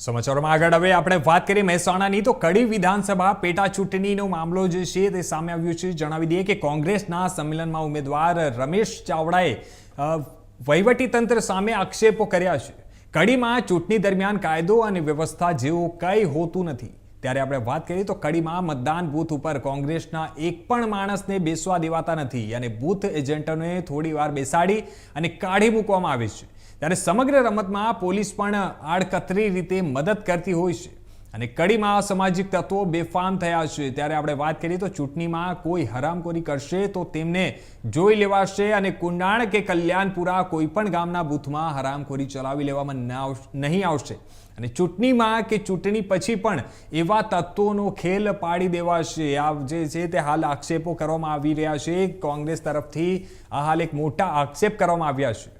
સમાચારોમાં આગળ હવે આપણે વાત કરીએ મહેસાણાની. તો કડી વિધાનસભા પેટા ચૂંટણીનો મામલો જે છે તે સામે આવ્યો છે. જણાવી દઈએ કે કોંગ્રેસના સંમેલનમાં ઉમેદવાર રમેશ ચાવડાએ વહીવટીતંત્ર સામે આક્ષેપો કર્યા છે. કડીમાં ચૂંટણી દરમિયાન કાયદો અને વ્યવસ્થા જેવું કંઈ હોતું નથી. ત્યારે આપણે વાત કરીએ તો કડીમાં મતદાન બૂથ ઉપર કોંગ્રેસના એક પણ માણસને બેસવા દેવાતા નથી. અને બૂથ એજન્ટોને થોડી વાર બેસાડી અને કાઢી મૂકવામાં આવે છે. ત્યારે સમગ્ર રમતમાં પોલીસ પણ આડકતરી રીતે મદદ કરતી હોય છે. અને કડીમાં અસામાજિક તત્વો બેફામ થયા છે. ત્યારે આપણે વાત કરીએ તો ચૂંટણીમાં કોઈ હરામખોરી કરશે તો તેમને જોઈ લેવાશે અને કુંડાણ કે કલ્યાણપુરા કોઈ પણ ગામના બૂથમાં હરામખોરી ચલાવી લેવામાં નહીં આવશે. અને ચૂંટણીમાં કે ચૂંટણી પછી પણ એવા તત્વોનો ખેલ પાડી દેવાશે. આ જે છે તે હાલ આક્ષેપો કરવામાં આવી રહ્યા છે. કોંગ્રેસ તરફથી આ હાલ એક મોટા આક્ષેપ કરવામાં આવ્યા છે.